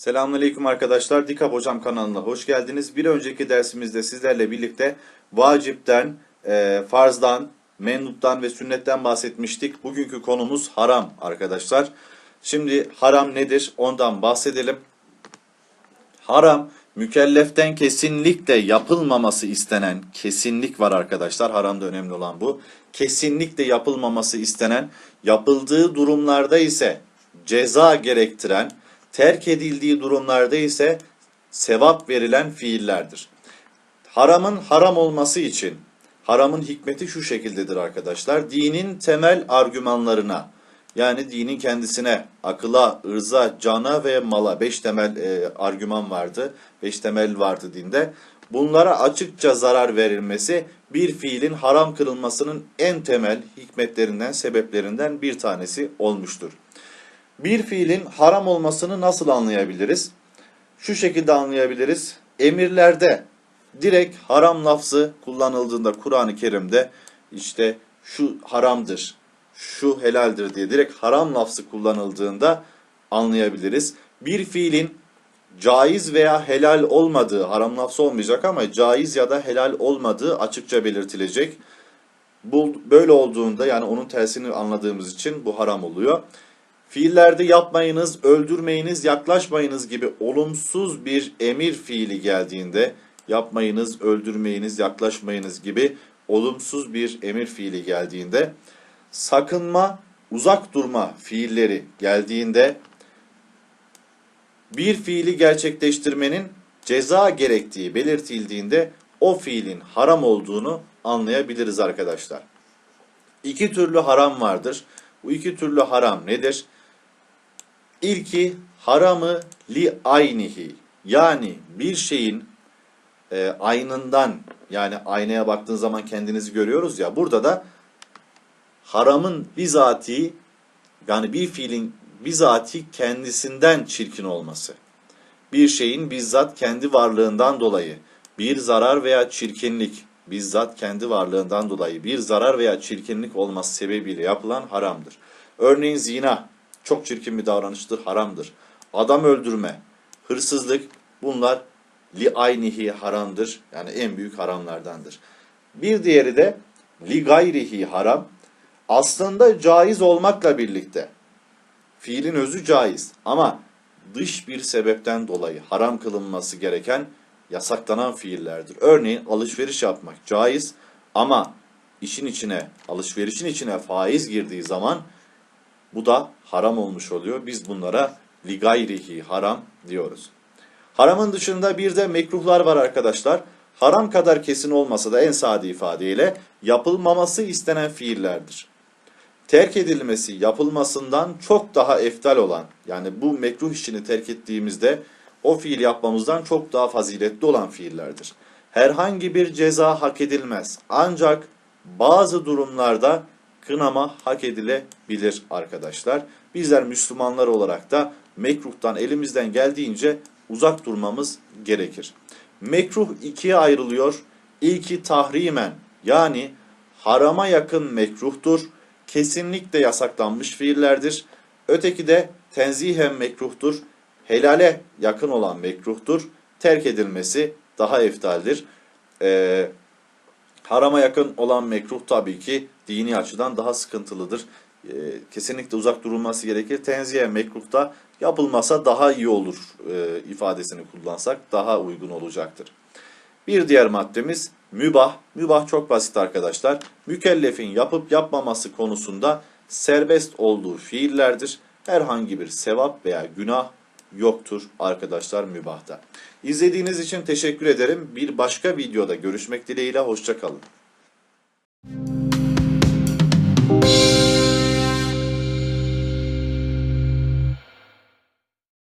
Selamünaleyküm arkadaşlar. Dikap Hocam kanalına hoş geldiniz. Bir önceki dersimizde sizlerle birlikte vacipten, e, farzdan, menduptan ve sünnetten bahsetmiştik. Bugünkü konumuz haram arkadaşlar. Şimdi haram nedir ondan bahsedelim. Haram mükelleften kesinlikle yapılmaması istenen kesinlik var arkadaşlar. Haramda önemli olan bu. Kesinlikle yapılmaması istenen, yapıldığı durumlarda ise ceza gerektiren, terk edildiği durumlarda ise sevap verilen fiillerdir. Haramın haram olması için haramın hikmeti şu şekildedir arkadaşlar. Dinin temel argümanlarına yani dinin kendisine, akıla, ırza, cana ve mala beş temel e, argüman vardı. Beş temel vardı dinde. Bunlara açıkça zarar verilmesi bir fiilin haram kılınmasının en temel hikmetlerinden, sebeplerinden bir tanesi olmuştur. Bir fiilin haram olmasını nasıl anlayabiliriz? Şu şekilde anlayabiliriz. Emirlerde direkt haram lafzı kullanıldığında Kur'an-ı Kerim'de işte şu haramdır, şu helaldir diye direkt haram lafzı kullanıldığında anlayabiliriz. Bir fiilin caiz veya helal olmadığı, haram lafzı olmayacak ama caiz ya da helal olmadığı açıkça belirtilecek. Bu böyle olduğunda yani onun tersini anladığımız için bu haram oluyor. Fiillerde yapmayınız, öldürmeyiniz, yaklaşmayınız gibi olumsuz bir emir fiili geldiğinde yapmayınız, öldürmeyiniz, yaklaşmayınız gibi olumsuz bir emir fiili geldiğinde sakınma, uzak durma fiilleri geldiğinde bir fiili gerçekleştirmenin ceza gerektiği belirtildiğinde o fiilin haram olduğunu anlayabiliriz arkadaşlar. İki türlü haram vardır. Bu iki türlü haram nedir? İlki haramı li aynihi yani bir şeyin e, aynından yani aynaya baktığın zaman kendinizi görüyoruz ya burada da haramın bizatihi yani bir fiilin bizatihi kendisinden çirkin olması. Bir şeyin bizzat kendi varlığından dolayı bir zarar veya çirkinlik bizzat kendi varlığından dolayı bir zarar veya çirkinlik olması sebebiyle yapılan haramdır. Örneğin zina çok çirkin bir davranıştır, haramdır. Adam öldürme, hırsızlık bunlar li aynihi haramdır. Yani en büyük haramlardandır. Bir diğeri de li gayrihi haram. Aslında caiz olmakla birlikte fiilin özü caiz ama dış bir sebepten dolayı haram kılınması gereken yasaklanan fiillerdir. Örneğin alışveriş yapmak caiz ama işin içine, alışverişin içine faiz girdiği zaman bu da haram olmuş oluyor. Biz bunlara ligayrihi haram diyoruz. Haramın dışında bir de mekruhlar var arkadaşlar. Haram kadar kesin olmasa da en sade ifadeyle yapılmaması istenen fiillerdir. Terk edilmesi yapılmasından çok daha eftal olan yani bu mekruh işini terk ettiğimizde o fiil yapmamızdan çok daha faziletli olan fiillerdir. Herhangi bir ceza hak edilmez. Ancak bazı durumlarda kınama hak edilebilir arkadaşlar. Bizler Müslümanlar olarak da mekruhtan elimizden geldiğince uzak durmamız gerekir. Mekruh ikiye ayrılıyor. İlki tahrimen yani harama yakın mekruhtur. Kesinlikle yasaklanmış fiillerdir. Öteki de tenzihen mekruhtur. Helale yakın olan mekruhtur. Terk edilmesi daha eftaldir. Ee, harama yakın olan mekruh tabii ki dini açıdan daha sıkıntılıdır. Ee, kesinlikle uzak durulması gerekir. Tenzihe mekruhta yapılmasa daha iyi olur e, ifadesini kullansak daha uygun olacaktır. Bir diğer maddemiz mübah. Mübah çok basit arkadaşlar. Mükellefin yapıp yapmaması konusunda serbest olduğu fiillerdir. Herhangi bir sevap veya günah yoktur arkadaşlar mübahta. İzlediğiniz için teşekkür ederim. Bir başka videoda görüşmek dileğiyle hoşçakalın.